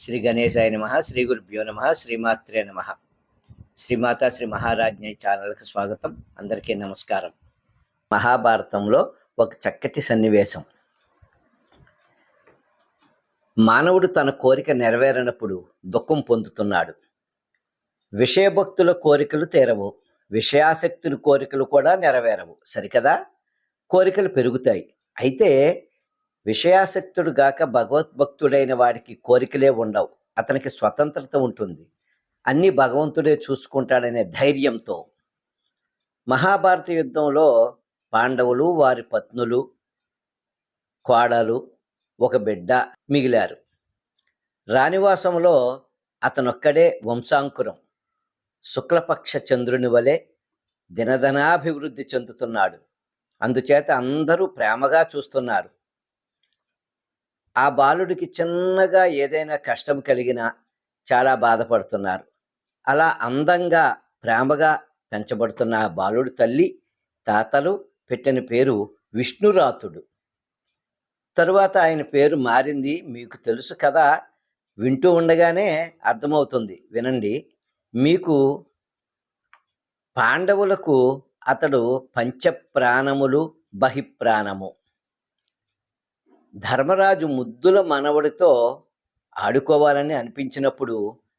శ్రీ గణేశాయ నమ శ్రీ గురుభ్యో నమ శ్రీమాత్రే నమ. శ్రీమాత శ్రీ మహారాజ్ఞ ఛానల్కి స్వాగతం. అందరికీ నమస్కారం. మహాభారతంలో ఒక చక్కటి సన్నివేశం. మానవుడు తన కోరిక నెరవేరినప్పుడు దుఃఖం పొందుతున్నాడు. విషయభక్తుల కోరికలు తీరవు. విషయాసక్తుల కోరికలు కూడా నెరవేరవు. సరికదా? కోరికలు పెరుగుతాయి. అయితే విషయాసక్తుడు గాక భగవద్భక్తుడైన వాడికి కోరికలే ఉండవు. అతనికి స్వతంత్రత ఉంటుంది. అన్నీ భగవంతుడే చూసుకుంటాడనే ధైర్యంతో. మహాభారత యుద్ధంలో పాండవులు వారి పత్నులు కోడలు ఒక బిడ్డ మిగిలారు. రాణివాసంలో అతనొక్కడే వంశాంకురం. శుక్లపక్ష చంద్రుని వలె దినదనాభివృద్ధి చెందుతున్నాడు. అందుచేత అందరూ ప్రేమగా చూస్తున్నారు. ఆ బాలుడికి చిన్నగా ఏదైనా కష్టం కలిగినా చాలా బాధపడుతున్నారు. అలా అందంగా ప్రేమగా పెంచబడుతున్న ఆ బాలుడి తల్లి తాతలు పెట్టిన పేరు విష్ణురాతుడు. తరువాత ఆయన పేరు మారింది. మీకు తెలుసు కదా వింటూ ఉండగానే అర్థమవుతుంది. వినండి. మీకు పాండవులకు అతడు పంచప్రాణములు బహిప్రాణము. ధర్మరాజు ముద్దుల మనవడితో ఆడుకోవాలని అనిపించినప్పుడు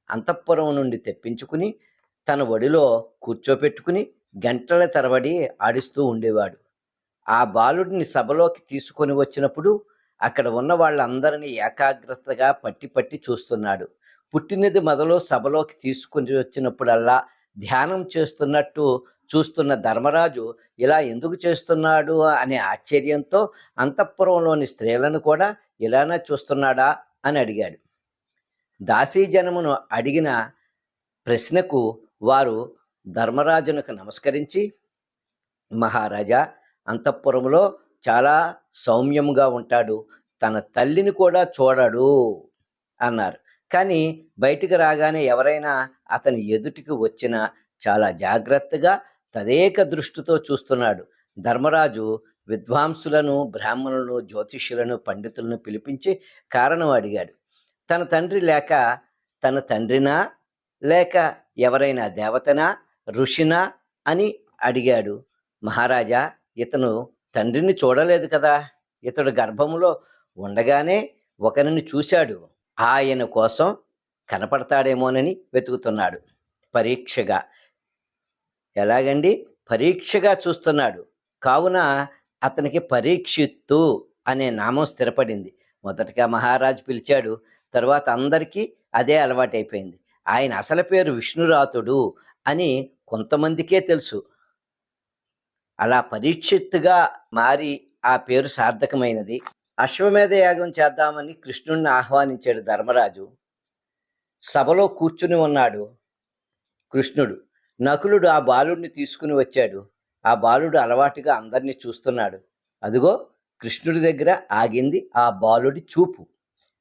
అంతఃపురం నుండి తెప్పించుకుని తన ఒడిలో కూర్చోపెట్టుకుని గంటల తరబడి ఆడిస్తూ ఉండేవాడు. ఆ బాలుడిని సభలోకి తీసుకొని వచ్చినప్పుడు అక్కడ ఉన్న వాళ్ళందరినీ ఏకాగ్రతగా పట్టి పట్టి చూస్తున్నాడు. పుట్టినది మొదలు సభలోకి తీసుకుని వచ్చినప్పుడల్లా ధ్యానం చేస్తున్నట్టు చూస్తున్న ధర్మరాజు ఇలా ఎందుకు చేస్తున్నాడు అనే ఆశ్చర్యంతో అంతఃపురంలోని స్త్రీలను కూడా ఇలానే చూస్తున్నాడా అని అడిగాడు. దాసీజనమును అడిగిన ప్రశ్నకు వారు ధర్మరాజునకు నమస్కరించి మహారాజా అంతఃపురంలో చాలా సౌమ్యంగా ఉంటాడు తన తల్లిని కూడా చూడడు అన్నారు. కానీ బయటికి రాగానే ఎవరైనా అతని ఎదుటికి వచ్చినా చాలా జాగ్రత్తగా తదేక దృష్టితో చూస్తున్నాడు. ధర్మరాజు విద్వాంసులను బ్రాహ్మణులను జ్యోతిష్యులను పండితులను పిలిపించి కారణం అడిగాడు. తన తండ్రి లేక తన తండ్రినా లేక ఎవరైనా దేవతనా ఋషినా అని అడిగాడు. మహారాజా ఇతను తండ్రిని చూడలేదు కదా. ఇతడు గర్భములో ఉండగానే ఒకరిని చూశాడు. ఆయన కోసం కనపడతాడేమోనని వెతుకుతున్నాడు. పరీక్షగా ఎలాగండి? పరీక్షగా చూస్తున్నాడు. కావున అతనికి పరీక్షిత్తు అనే నామం స్థిరపడింది. మొదటగా మహారాజు పిలిచాడు. తర్వాత అందరికీ అదే అలవాటైపోయింది. ఆయన అసలు పేరు విష్ణురాతుడు అని కొంతమందికే తెలుసు. అలా పరీక్షిత్తుగా మారి ఆ పేరు సార్థకమైనది. అశ్వమేధ యాగం చేద్దామని కృష్ణుణ్ణి ఆహ్వానించాడు ధర్మరాజు. సభలో కూర్చుని ఉన్నాడు కృష్ణుడు. నకులుడు ఆ బాలుడిని తీసుకుని వచ్చాడు. ఆ బాలుడు అలవాటుగా అందరినీ చూస్తున్నాడు. అదిగో కృష్ణుడి దగ్గర ఆగింది ఆ బాలుడి చూపు.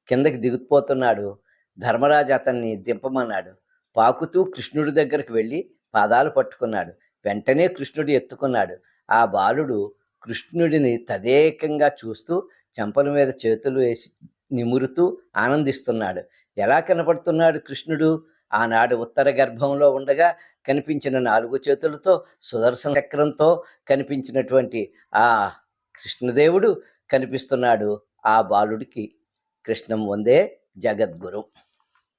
కిందకి దిగిపోతున్నాడు ధర్మరాజు అతన్ని దింపమన్నాడు. పాకుతూ కృష్ణుడి దగ్గరికి వెళ్ళి పాదాలు పట్టుకున్నాడు. వెంటనే కృష్ణుడు ఎత్తుకున్నాడు. ఆ బాలుడు కృష్ణుడిని తదేకంగా చూస్తూ చెంపల మీద చేతులు వేసి నిమురుతూ ఆనందిస్తున్నాడు. ఎలా కనపడుతున్నాడు కృష్ణుడు? ఆనాడు ఉత్తర గర్భంలో ఉండగా కనిపించిన నాలుగు చేతులతో సుదర్శన చక్రంతో కనిపించినటువంటి ఆ కృష్ణదేవుడు కనిపిస్తున్నాడు. ఆ బాలుడికి కృష్ణం వందే జగద్గురు.